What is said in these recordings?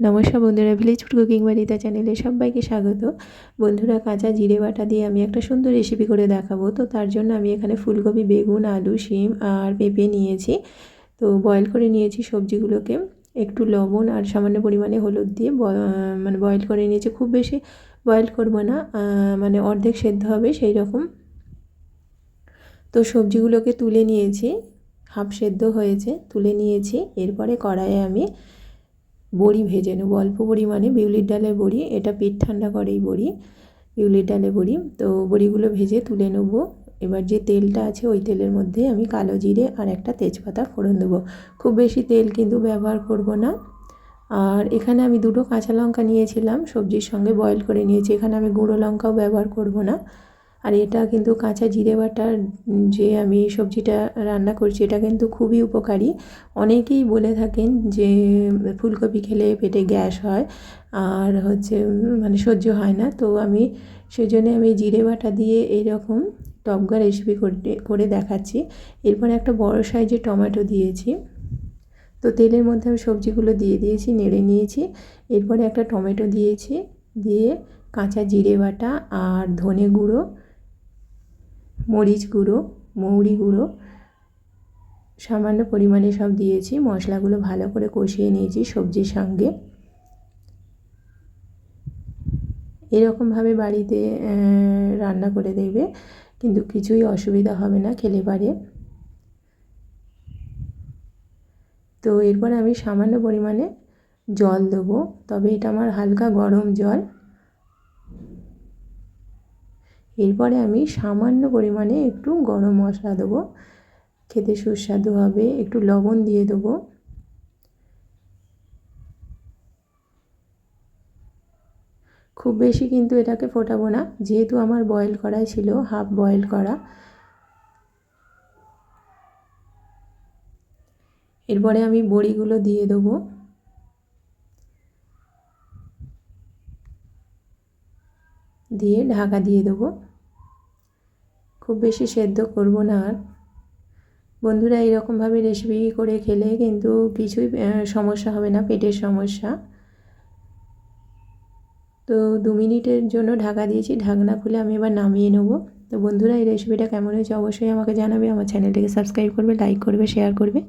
নমস্কার বন্ধুরা village food cooking বাড়িতে চ্যানেলে সবাইকে স্বাগত। বন্ধুরা, কাঁচা জিরে বাটা দিয়ে আমি একটা সুন্দর রেসিপি করে দেখাবো। তো তার জন্য আমি এখানে ফুলকপি, বেগুন, আলু, শিম আর পেঁপে নিয়েছি। তো বয়েল করে নিয়েছি সবজিগুলোকে। একটু লবণ আর সামান্য পরিমাণে হলুদ দিয়ে মানে বয়েল করে নিয়েছি। খুব বেশি বয়েল করব না মানে অর্ধেক সেদ্ধ হবে সেই রকম। তো সবজিগুলোকে তুলে নিয়েছি। হাফ সেদ্ধ হয়েছে, তুলে নিয়েছি। এরপরে কড়াইয়ে আমি বড়ি ভেজে নেব। অল্প পরিমাণে বিউলির ডালের বড়ি, এটা পেট ঠান্ডা করে এই বড়ি, বিউলির ডালের বড়ি। তো বড়িগুলো ভেজে তুলে নেব। এবার যে তেলটা আছে ওই তেলের মধ্যে আমি কালো জিরে আর একটা তেজপাতা ফোড়ন দেবো। খুব বেশি তেল কিন্তু ব্যবহার করব না। আর এখানে আমি দুটো কাঁচা লঙ্কা নিয়েছিলাম, সবজির সঙ্গে বয়েল করে নিয়েছি। এখানে আমি গুঁড়ো লঙ্কাও ব্যবহার করব না। আর এটা কিন্তু কাঁচা জিরে বাটার যে আমি সবজিটা রান্না করছি, এটা কিন্তু খুবই উপকারী। অনেকেই বলে থাকেন যে, ফুলকপি খেলে পেটে গ্যাস হয় আর হচ্ছে মানে সহ্য হয় না। তো আমি সেই জন্য আমি জিরে বাটা দিয়ে এইরকম টপগা রেসিপি করে করে দেখাচ্ছি। এরপরে একটা বড় সাইজের টমেটো দিয়েছি। তো তেলের মধ্যে আমি সবজিগুলো দিয়ে দিয়েছি, নেড়ে নিয়েছি। এরপরে একটা টমেটো দিয়েছি, দিয়ে কাঁচা জিরে বাটা আর ধনে গুঁড়ো মরিচ গুঁড়ো, মৌরি গুঁড়ো, সামান্য পরিমাণে সব দিয়েছি। মশলাগুলো ভালো করে কষিয়ে নিয়েছি সবজির সঙ্গে। এরকমভাবে বাড়িতে রান্না করে দেবে, কিন্তু কিছুই অসুবিধা হবে না খেলে পারে। তো এরপর আমি সামান্য পরিমাণে জল দেবো, তবে এটা আমার হালকা গরম জল। এরপরে আমি সামান্য পরিমাণে একটু গরম মশলা দেবো। খেতে সুস্বাদু হবে, একটু লবণ দিয়ে দেবো। খুব বেশি কিন্তু এটাকে ফোটাবো না, যেহেতু আমার বয়েল করাই ছিল হাফ বয়েল করা। এরপরে আমি বড়িগুলো দিয়ে দেবো। দিয়ে ঢাকা দিয়ে দেবো। খুব বেশি সেদ্ধ করব না আর। বন্ধুরা এইরকমভাবে রেসিপি করে খেলে কিন্তু কিছুই সমস্যা হবে না, পেটের সমস্যা। তো দু মিনিটের জন্য ঢাকা দিয়েছি, ঢাকনা খুলে আমি এবার নামিয়ে নেব। তো বন্ধুরা এই রেসিপিটা কেমন হয়েছে অবশ্যই আমাকে জানাবে, আমার চ্যানেলটিকে সাবস্ক্রাইব করবে লাইক করবে শেয়ার করবে।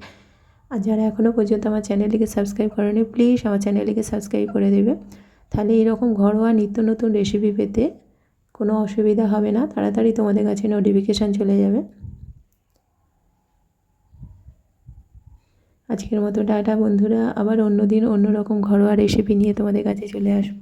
আর যারা এখনও পর্যন্ত আমার চ্যানেলটিকে সাবস্ক্রাইব করেনি প্লিজ আমার চ্যানেলটিকে সাবস্ক্রাইব করে দেবে। তাহলে এরকম ঘরোয়া নিত্য নতুন রেসিপি পেতে কোনো অসুবিধা হবে না। তাড়াতাড়ি তোমাদের কাছে নোটিফিকেশান চলে যাবে। আজকের মতো টাটা বন্ধুরা। আবার অন্য দিন অন্য রকম ঘরোয়া রেসিপি নিয়ে তোমাদের কাছে চলে আসব।